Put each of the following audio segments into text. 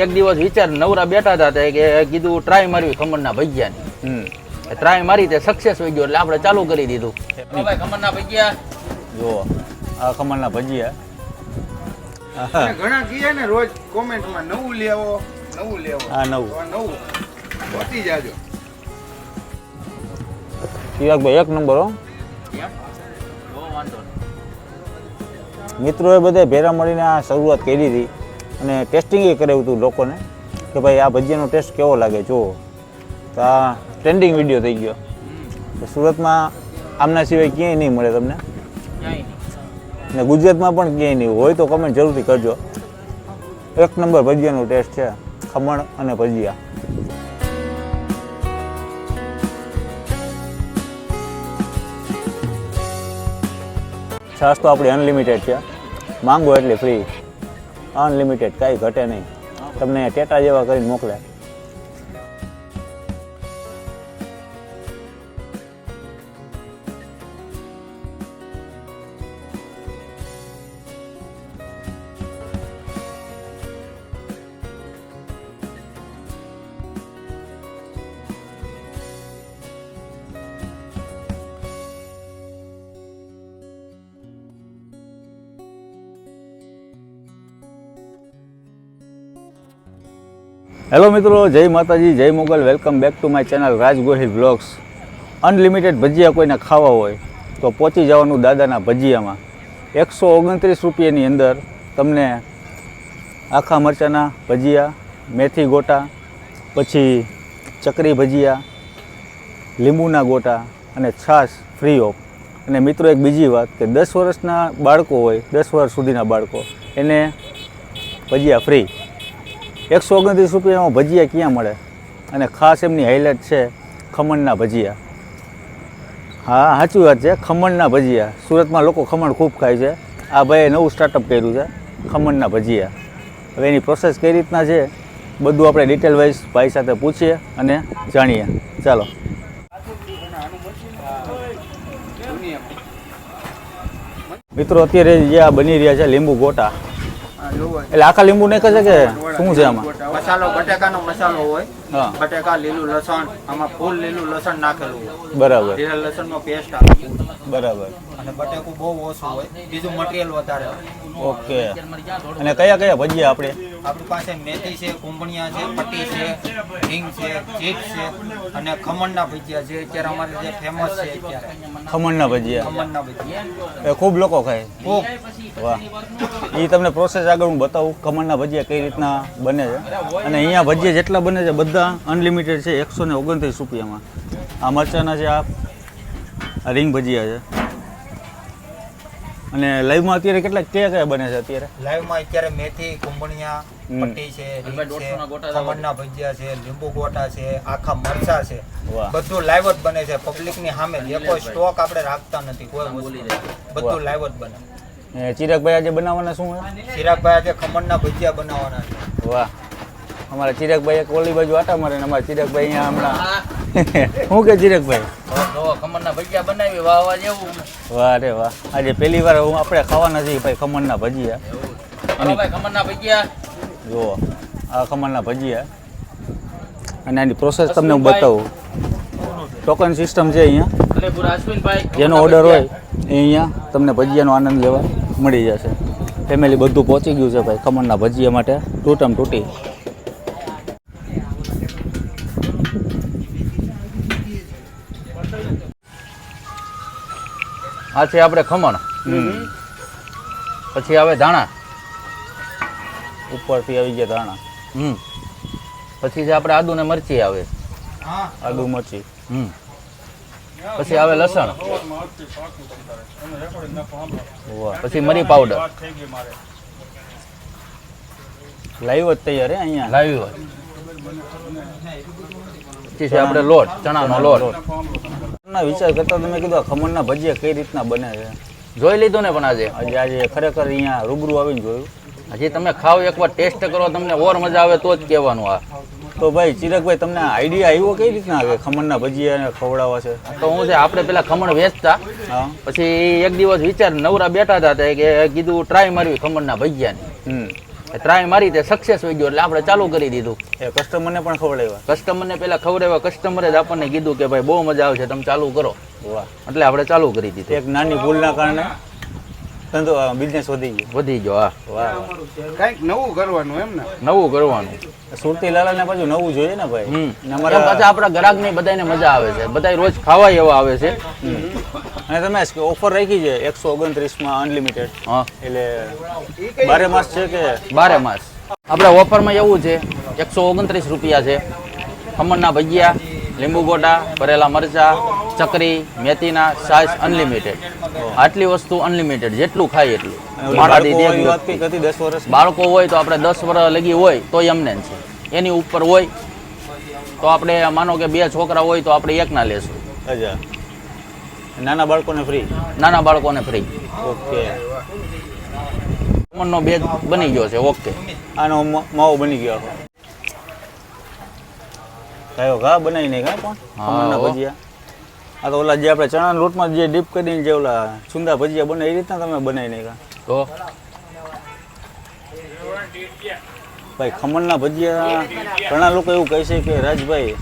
એક દિવસ વિચાર નવરા બેઠા હતા કે કીધું ટ્રાય મારવી ખમણના ભજીયાની. હમ. ટ્રાય મારી તે સક્સેસ થઈ ગયો એટલે આપણે ચાલુ કરી દીધું. ભાઈ ખમણના ભજીયા? જો આ ખમણના ભજીયા. ઘણા કહે ને રોજ કોમેન્ટમાં નવું લેવો નવું લેવો. હા નવું. નવું. પહોંચી જાજો. ચિરાગભાઈ એક નંબર હો. મિત્રોએ બધે ભેરા મળીને આ શરૂઆત કરી હતી. અને ટેસ્ટિંગ એ કરાવ્યું હતું લોકોને કે ભાઈ આ ભજીયાનો ટેસ્ટ કેવો લાગે, જુઓ. તો આ ટ્રેન્ડિંગ વીડિયો થઈ ગયો. સુરતમાં આમના સિવાય ક્યાંય નહીં મળે તમને. ને ગુજરાતમાં પણ ક્યાંય નહીં. હોય તો કમેન્ટ જરૂરથી કરજો. એક નંબર ભજીયાનો ટેસ્ટ છે ખમણ અને ભજીયા. છાશ તો આપણી અનલિમિટેડ છે. માંગો એટલે ફ્રી અનલિમિટેડ કાંઈ ઘટે નહીં. તમને ટેટા જેવા કરીને મોકલે. હેલો મિત્રો, જય માતાજી, જય Mogal. Welcome back to my channel Raj Gohil vlogs unlimited ભજીયા કોઈને ખાવા હોય તો પહોંચી જવાનું દાદાના ભજીયામાં. એકસો ઓગણત્રીસ રૂપિયાની અંદર તમને આખા મરચાંના ભજીયા, મેથી ગોટા, પછી ચકરી ભજીયા, લીંબુના ગોટા અને છાશ ફ્રી ઓફ અને મિત્રો, એક બીજી વાત કે દસ વર્ષના બાળકો હોય, દસ વર્ષ સુધીના બાળકો, એને ભજીયા ફ્રી એકસો ઓગણત્રીસ રૂપિયામાં ભજીયા ક્યાં મળે? અને ખાસ એમની હાઇલાઇટ છે ખમણના ભજીયા. હા, સાચી વાત છે, ખમણના ભજીયા. સુરતમાં લોકો ખમણ ખૂબ ખાય છે. આ ભાઈએ નવું સ્ટાર્ટઅપ કર્યું છે, ખમણના ભજીયા. હવે એની પ્રોસેસ કઈ રીતના છે, બધું આપણે ડિટેલ વાઇઝ ભાઈ સાથે પૂછીએ અને જાણીએ. ચાલો. મિત્રો, અત્યારે જે આ બની રહ્યા છે લીંબુ ગોટા. એટલે આખા લીંબુ નાખે છે કે શું છે આમાં? મસાલો બટેકાનો મસાલો હોય. બટેકા લીલું લસણ આમાં ફૂલ લીલું લસણ નાખેલું હોય. બરાબર. લીલા લસણનો પેસ્ટ આવે બરાબર. અને બટેકું બહુ ઓછું હોય. બીજું મટીરિયલ વધારે ઓકે. અને કયા કયા ભજીયા આપણે? આપણી પાસે મેથી છે કુંભણિયા છે પટ્ટી છે હિંગ છે ચીપ્સ છે અને ખમણના ભજીયા છે અત્યારે અમારે જે ફેમસ છે અત્યારે. ખમણના ભજીયા. ખમણના ભજીયા. એ ખૂબ લોકો ખાય. ખૂબ. વાહ. એ તમને પ્રોસેસ આગળ હું બતાવું ખમણના ભજીયા કઈ રીતના બને છે? અને અહીંયા ભજીયા જેટલા બને છે બધા અનલિમિટેડ છે એકસો ને ઓગણત્રીસ રૂપિયામાં. આ મરચાના છે આ રીંગ ભજીયા છે. અને લાઈવમાં અત્યારે કેટલા કયા કયા બને છે અત્યારે? લાઈવમાં અત્યારે મેથી કુંભણિયા પટ્ટી છે ખમણના ભજીયા છે લીંબુ ગોટા છે આખા મરચા છે. બધું લાઈવ જ બને છે. પબ્લિકની સામે જે કોઈ સ્ટોક આપણે રાખતા નથી કોઈ વસ્તુ બધું લાઈવ જ બને. ચિરાગભાઈ આજે બનાવવાના શું છે? ચિરાગભાઈ આજે ખમણના ભજીયા બનાવવાના છે. વાહ. અમારા ચિરાગભાઈ એક ઓલી બાજુ આટા મારે ને અમારા ચિરાગભાઈ અહીંયા હમણાં. શું કે ચિરાગભાઈ? ખમણના ભજીયા બનાવી વાહ વાહ જેવું વાહ રે વાહ. આજે પહેલી વાર હું આપણે ખાવાના છીએ ભાઈ ખમણના ભજીયા. ભાઈ ખમણના ભજીયા. જુઓ આ ખમણના ભજીયા. અને આની પ્રોસેસ તમને હું બતાવું. ટોકન સિસ્ટમ છે અહીંયા. જેનો ઓર્ડર હોય એ અહીંયા તમને ભજીયાનો આનંદ લેવા મળી જશે. ફેમિલી બધું પહોંચી ગયું છે ભાઈ ખમણના ભજીયા માટે. તૂટમ તૂટી. આ છે આપણે ખમણ. પછી આવે ધાણા. ઉપરથી આવી ગયા ધાણા. હમ. પછી છે આપણે આદુ ને મરચી આવે. આદુ મરચી. હમ. પછી આવે લસણ. વાહ. પછી મરી પાવડર લાઈવ જ તૈયાર હે અહીંયા. લાઈવ હોય પછી છે આપણે લોટ. ચણાનો લોટ. ના વિચાર કરતા તમે કીધું ખમણના ભજીયા કઈ રીતના બને છે? જોઈ લીધું ને પણ આજે. આજે આજે ખરેખર અહીંયા રૂબરૂ આવીને જોયું. હજી તમે ખાવ એકવાર ટેસ્ટ કરો તમને ઓર મજા આવે તો જ કહેવાનું આ. તો ભાઈ ચિરકભાઈ તમને આઈડિયા આવ્યો કઈ રીતના આવે ખમણના ભજીયા ખવડાવવા છે? તો હું છે આપણે પેલા ખમણ વેચતા. પછી એક દિવસ વિચાર નવરા બેઠા હતા કે કીધું ટ્રાય મારવી ખમણના ભજીયાની. હમ. ટ્રાય મારી તે સક્સેસ થઈ ગયો એટલે આપણે ચાલુ કરી દીધું. એ કસ્ટમરને પણ ખવડાવ્યા? કસ્ટમરને પેલા ખવડાવ્યા કસ્ટમરે જ આપણને કીધું કે ભાઈ બહુ મજા આવશે તમે ચાલુ કરો. વાહ. એટલે આપણે ચાલુ કરી દીધું. એક નાની ભૂલના કારણે? ધંધો બિઝનેસ વધી ગયો. વધી ગયો હા. વાહ કંઈક નવું કરવાનું એમ ને. નવું કરવાનું. સુરતી લાલાને પાછું નવું જોઈએ ને ભાઈ? હમ. ને અમારા પાછા આપણા ગ્રાહકને બધાને મજા આવે છે. બધા રોજ ખાવા એવા આવે છે. અને તમે ઓફર રાખી છે એકસો ઓગણત્રીસમાં અનલિમિટેડ હા. એટલે બારે માસ છે કે? બારે માસ. આપણે ઓફરમાં એવું છે એકસો ઓગણત્રીસ રૂપિયા છે. ખમણના ભજીયા લીંબુ ગોટા ભરેલા મરચા ચકરી મેથીના સાઈઝ અનલિમિટેડ આટલી વસ્તુ અનલિમિટેડ જેટલું ખાય એટલું. બાળકો હોય તો આપણે દસ વર્ષ લગી હોય તો એમને છે. એની ઉપર હોય તો આપણે માનો કે બે છોકરા હોય તો આપણે એકના લેશું. નાના બાળકોને ફ્રી નાના બાળકોને ફ્રી ઓકે. ખમણનો બેગ બની ગયો છે ઓકે. આનો માવો બની ગયો કયો ઘા બનાવી નહીં ઘા પણ. ભજીયા. આ તો ઓલા જે આપણે ચણાના લોટમાં જે ડીપ કરીને જે ઓલા છુંદા ભજીયા બને એ રીતના તમે બનાવી નહીં તો? ભાઈ ખમણના ભજીયા ઘણા લોકો એવું કહે છે કે રાજભાઈ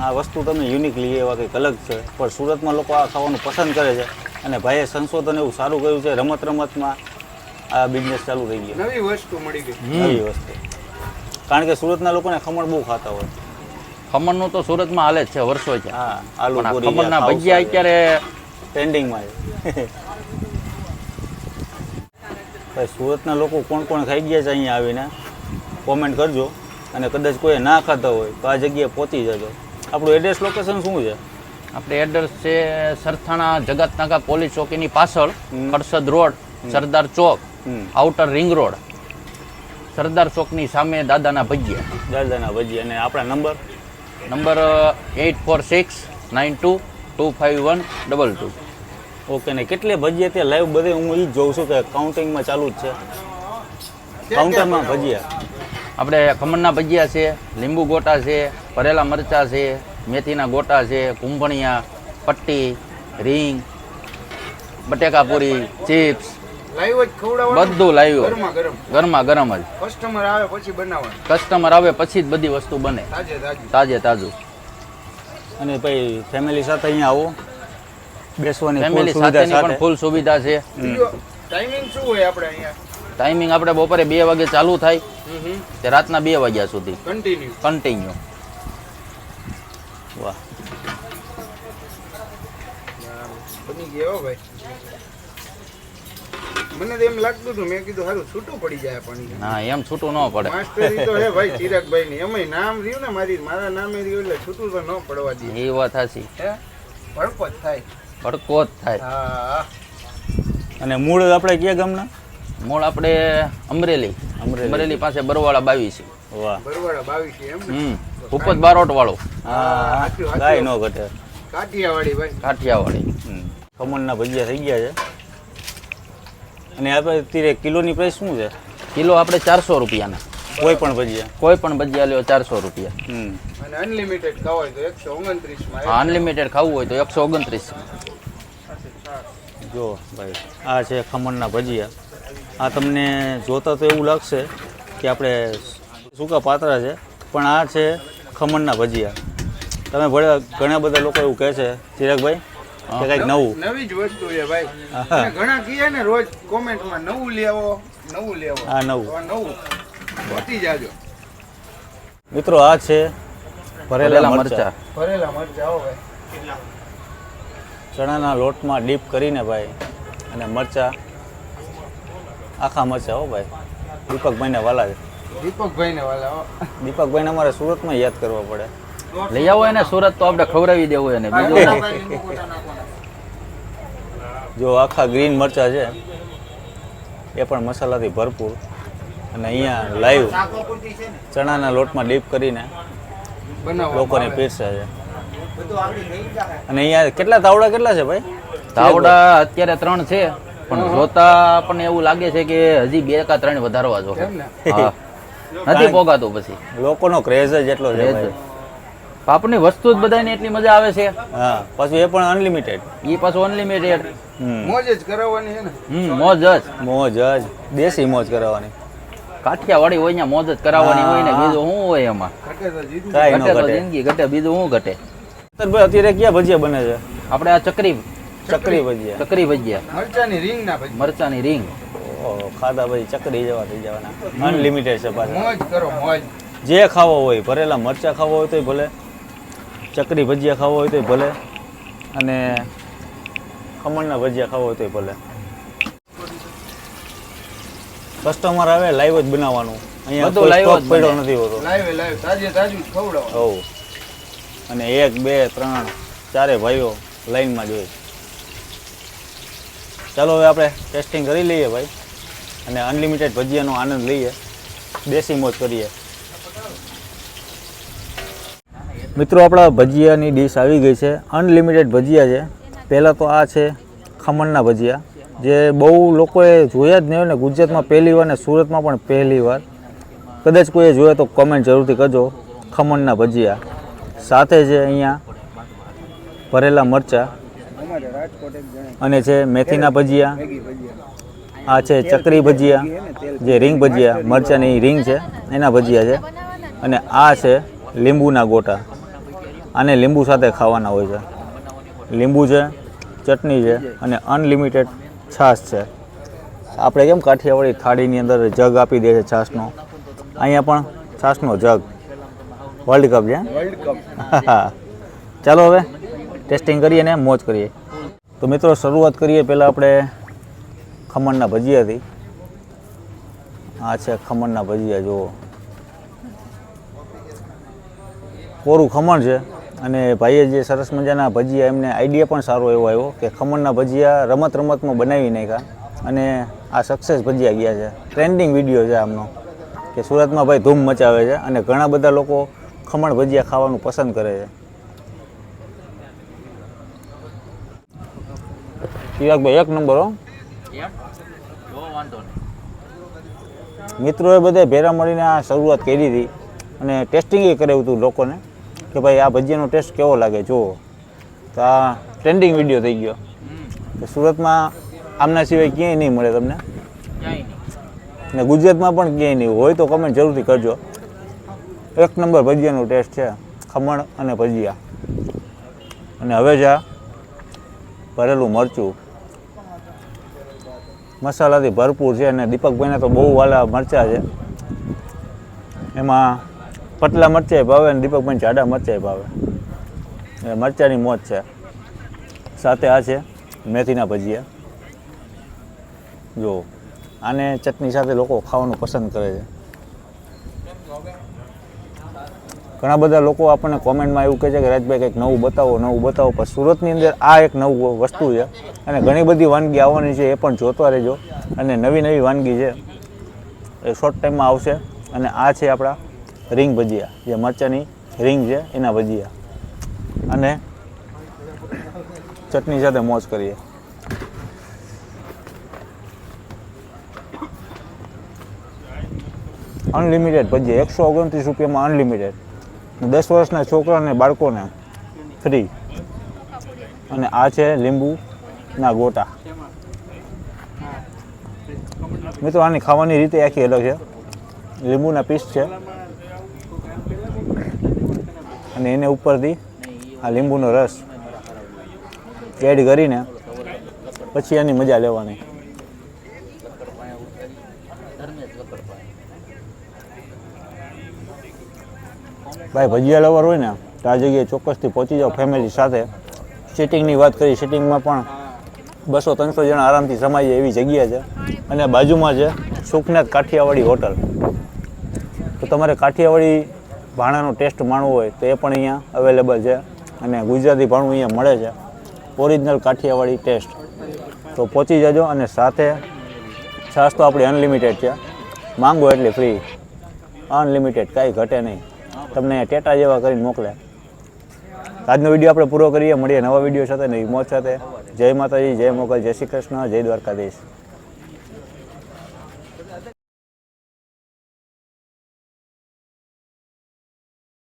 આ વસ્તુ તમે યુનિક લઈએ એવા કંઈક અલગ છે. પણ સુરતમાં લોકો આ ખાવાનું પસંદ કરે છે અને ભાઈએ સંશોધન એવું સારું કર્યું છે રમત રમતમાં આ બિઝનેસ ચાલુ થઈ ગયો. નવી વસ્તુ મળી ગઈ. નવી વસ્તુ. કારણ કે સુરતના લોકોને ખમણ બહુ ખાતા હોય. ખમણનું તો સુરતમાં હાલે જ છે વર્ષો છે. ખમણના ભજીયા અત્યારે ટ્રેન્ડિંગમાં છે. ભાઈ સુરતના લોકો કોણ કોણ ખાઈ ગયા છે અહીંયા આવીને? કોમેન્ટ કરજો. અને કદાચ કોઈ ના ખાતા હોય તો આ જગ્યાએ પહોંચી જજો. આપણું એડ્રેસ લોકેશન શું છે? આપણે એડ્રેસ છે સરથાણા જગતનાકા પોલીસ ચોકીની પાછળ. Khadsad road Sardar Chowk outer ring road Sardar ચોકની સામે દાદાના ભજીયા. દાદાના ભજીયા. અને આપણા number number eight four six nine two two five one double two. Okay ને કેટલે ભજીયા ત્યાં લાઈવ બધે હું એ જ જોઉં છું કે કાઉન્ટિંગમાં ચાલુ જ છે. કાઉન્ટરમાં ભજીયા. આપણે ખમણના ભજીયા છે લીંબુ ગોટા છે ભરેલા મરચા છે મેથીના ગોટા છે કુંભણિયા પટ્ટી રીંગ બટેકાપુરી ચિપ્સ લાઈવ જ ખવડાવવાનું? બધું લાવ્યું ગરમા ગરમ. ગરમા ગરમ જ. કસ્ટમર આવે પછી બનાવવાનું. કસ્ટમર આવે પછી જ બધી વસ્તુ બને. તાજે તાજું. તાજે તાજું. અને ભાઈ ફેમિલી સાથે અહીંયા આવો. બેસવાની ફેમિલી સાથે પણ ફૂલ સુવિધા છે. ટાઈમિંગ શું હોય આપણે અહીંયા? ટાઈમિંગ આપણે બપોરે બે વાગે ચાલુ થાય. તે રાતના બે વાગ્યા સુધી. કન્ટિન્યુ કન્ટિન્યુ વાહ. બની ગયો ભાઈ. મને તો એમ લાગતું હતું મેં કીધું સારું છૂટું પડી જાય પણ હા એમ છૂટું ન પડે. માસ્ટરી તો હે ભાઈ ચિરાગભાઈ ની એમય નામ રહ્યું ને મારી મારા નામે રહ્યું એટલે છૂટું તો ન પડવા દે. એ વાત હાસી ભડકો જ થાય. ભડકો જ થાય. હા. અને મૂળ આપણે ક્યાં ગામના? મૂળ આપણે અમરેલી. અમરેલી. અમરેલી પાસે બરવાળા બાવીસ વાહ. બરવાડા બાવીસ એમ હમ. ભૂપત બારોટ વાળો હા. ગાય નો ઘટે. કાઠિયાવાડી ભાઈ. કાઠિયાવાડી. ખમણના ભજીયા થઈ ગયા છે. અને આપણે અત્યારે કિલોની પ્રાઇસ શું છે? કિલો આપણે ચારસો રૂપિયાના. કોઈ પણ ભજીયા? કોઈ પણ ભજીયા લ્યો ચારસો રૂપિયા. અને અનલિમિટેડ ખાવાય તો એકસો ઓગણત્રીસમાં હા અનલિમિટેડ ખાવું હોય તો એકસો ઓગણત્રીસ. જો ભાઈ આ છે ખમણના ભજીયા. આ તમને જોતા તો એવું લાગશે કે આપણે સૂકા પાતળા છે પણ આ છે ખમણના ભજીયા. તમે ભલે ઘણા બધા લોકો એવું કહે છે ચિરાગભાઈ કે કંઈક નવું નવી. જ વસ્તુ છે ભાઈ. ઘણા કહે ને રોજ કોમેન્ટમાં નવું લેવો નવું લેવો. હા નવું. નવું. પહોંચી જાજો. મિત્રો આ છે ભરેલા મરચા. ભરેલા મરચા હો ભાઈ. ચણાના લોટમાં ડીપ કરીને ભાઈ અને મરચા. આખા મરચા હો ભાઈ. દીપકભાઈને વાલા છે દીપકભાઈ વાલા હો. દીપકભાઈને અમારે સુરતમાં યાદ કરવા પડે. લઈ આવો એને સુરત તો આપણે ખવડાવી દેવું એને. બીજું? જો આખા ગ્રીન મરચા છે એ પણ મસાલાથી ભરપૂર. અને અહીંયા લાઈવ ચણાના લોટમાં ડીપ કરીને લોકોને પીરસે છે. અને અહીંયા કેટલા તાવડા કેટલા છે ભાઈ? તાવડા અત્યારે ત્રણ છે પણ જોતા આપણને એવું લાગે છે કે હજી બે કા ત્રણ વધારવા જો. નથી પોગાતું પછી. લોકોનો ક્રેઝ જ એટલો છે પાપડની વસ્તુ જ બધાને એટલી મજા આવે છે. હા પાછું એ પણ અનલિમિટેડ એ પાછું અનલિમિટેડ મોજ જ કરાવવાની છે ને? હમ મોજ જ. મોજ જ. દેશી મોજ કરાવવાની. કાઠિયાવાડી હોય ત્યાં મોજ જ કરાવવાની હોય ને બીજું શું હોય એમાં? ઘટે તો કાંઈ ન ઘટે જિંદગી ઘટે બીજું શું ઘટે? અત્યારે ક્યાં ભજીયા બને છે? આપણે આ ચકરી ચકરી ભજીયા. ચકરી ભજીયા. મરચાની રીંગ ના ભજીયા. મરચાની રીંગ ખાધા પછી ચકરી જવા થઈ જવાના. અનલિમિટેડ છે પાછા. મોજ કરો મોજ. જે ખાવો હોય ભરેલા મરચા ખાવા હોય તોય ભલે. ચકરી ભજીયા ખાવા હોય તોય ભલે અને ખમણના ભજીયા ખાવા હોય તોય ભલે. કસ્ટમર આવે લાઈવ જ બનાવવાનું. અહીંયા બધું લાઈવ જ પડ્યો નથી હોતો. લાઈવ લાઈવ તાજે તાજું જ ખવડાવો. અને એક બે ત્રણ ચારે ભાઈઓ લાઈનમાં જોઈએ ચાલો હવે આપણે ટેસ્ટિંગ કરી લઈએ ભાઈ. અને અનલિમિટેડ ભજીયાનો આનંદ લઈએ. દેશી મોજ કરીએ. મિત્રો, આપણા ભજીયાની ડીશ આવી ગઈ છે. અનલિમિટેડ ભજીયા છે. પહેલાં તો આ છે ખમણના ભજીયા, જે બહુ લોકોએ જોયા જ નહીં હોય ને, ગુજરાતમાં પહેલી વાર ને સુરતમાં પણ પહેલી વાર. કદાચ કોઈએ જોયા તો કોમેન્ટ જરૂરથી કરજો. ખમણના ભજીયા. સાથે છે અહીંયા ભરેલા મરચાં અને છે મેથીના ભજીયા. આ છે ચકરી ભજીયા, જે રીંગ ભજીયા, મરચાંની રીંગ છે, એના ભજીયા છે. અને આ છે લીંબુના ગોટા. આને લીંબુ સાથે ખાવાના હોય છે. લીંબુ છે ચટણી છે અને અનલિમિટેડ છાશ છે. આપણે કેમ કાઠિયાવાડી થાળીની અંદર જગ આપી દે છે છાશનો? અહીંયા પણ છાશનો જગ. વર્લ્ડ કપ છે ચાલો હવે ટેસ્ટિંગ કરીએ ને મોજ કરીએ. તો મિત્રો શરૂઆત કરીએ. પહેલાં આપણે ખમણના ભજીયાથી. આ છે ખમણના ભજીયા જુઓ. કોરું ખમણ છે. અને ભાઈએ જે સરસ મજાના ભજીયા એમને આઈડિયા પણ સારો એવો આવ્યો કે ખમણના ભજીયા રમત રમતમાં બનાવી નાખ્યા અને આ સક્સેસ ભજીયા ગયા છે. ટ્રેન્ડિંગ વીડિયો છે આમનો કે સુરતમાં ભાઈ ધૂમ મચાવે છે અને ઘણા બધા લોકો ખમણ ભજીયા ખાવાનું પસંદ કરે છે. ચિરાગભાઈ એક નંબર હો. મિત્રોએ બધે ભેરા મળીને આ શરૂઆત કરી હતી અને ટેસ્ટિંગ એ કરાવ્યું હતું લોકોને. કે ભાઈ આ ભજીયાનો ટેસ્ટ કેવો લાગે જુઓ. તો આ ટ્રેન્ડિંગ વીડિયો થઈ ગયો. તો સુરતમાં આમના સિવાય ક્યાંય નહીં મળે તમને? ને ગુજરાતમાં પણ ક્યાંય નહીં હોય તો કમેન્ટ જરૂરથી કરજો. એક નંબર ભજીયાનો ટેસ્ટ છે ખમણ અને ભજીયા. અને હવે જ આ ભરેલું મરચું. મસાલાથી ભરપૂર છે અને દીપકભાઈને તો બહુ વાલા મરચાં છે. એમાં પતલા મરચાં ભાવે અને દીપકભાઈ જાડા મરચાં ભાવે. એ મરચાંની મોજ છે. સાથે આ છે મેથીના ભજીયા. જો, આને ચટણી સાથે લોકો ખાવાનું પસંદ કરે છે. ઘણા બધા લોકો આપણને કોમેન્ટમાં એવું કહે છે કે, રાજભાઈ, કંઈક નવું બતાવો નવું બતાવો. પણ સુરતની અંદર આ એક નવું વસ્તુ છે. અને ઘણી બધી વાનગી આવવાની છે એ પણ જોતા રહેજો. અને નવી નવી વાનગી છે. એ શોર્ટ ટાઈમમાં આવશે. અને આ છે આપણા રીંગ ભજીયા. જે મરચાંની રીંગ છે, એના ભજીયા. અને ચટણી સાથે મોજ કરીએ. અનલિમિટેડ ભજીયા. એકસો ઓગણત્રીસ રૂપિયામાં અનલિમિટેડ દસ વર્ષના છોકરા અને બાળકોને ફ્રી અને આ છે લીંબુના ગોટા. મિત્રો, આની ખાવાની રીતે આખી અલગ છે. લીંબુના પીસ છે. અને એને ઉપરથી આ લીંબુનો રસ એડ કરીને પછી એની મજા લેવાની. ભાઈ ભજીયા લવર હોય ને, તો આ જગ્યાએ ચોક્કસથી પહોંચી જાઓ ફેમિલી સાથે. સિટિંગની વાત કરી સિટિંગમાં પણ બસો ત્રણસો જણા આરામથી સમાય જાય એવી જગ્યા છે. અને બાજુમાં છે સુખનાથ કાઠિયાવાડી હોટલ. તો તમારે કાઠિયાવાડી ભાણાનો ટેસ્ટ માણવો હોય તો એ પણ અહીંયા અવેલેબલ છે અને ગુજરાતી ભાણું અહીંયા મળે છે. ઓરિજિનલ કાઠિયાવાડી ટેસ્ટ તો પહોંચી જજો અને સાથે છાશ તો આપણી અનલિમિટેડ છે. માંગો એટલે ફ્રી અનલિમિટેડ કાંઈ ઘટે નહીં. તમને ટેટા જેવા કરીને મોકલે. આજનો વીડિયો આપણે પૂરો કરીએ. મળીએ નવા વીડિયો સાથે. નવી મોજ સાથે. જય માતાજી, જય મોગલ, જય શ્રી કૃષ્ણ, જય દ્વારકાધીશ.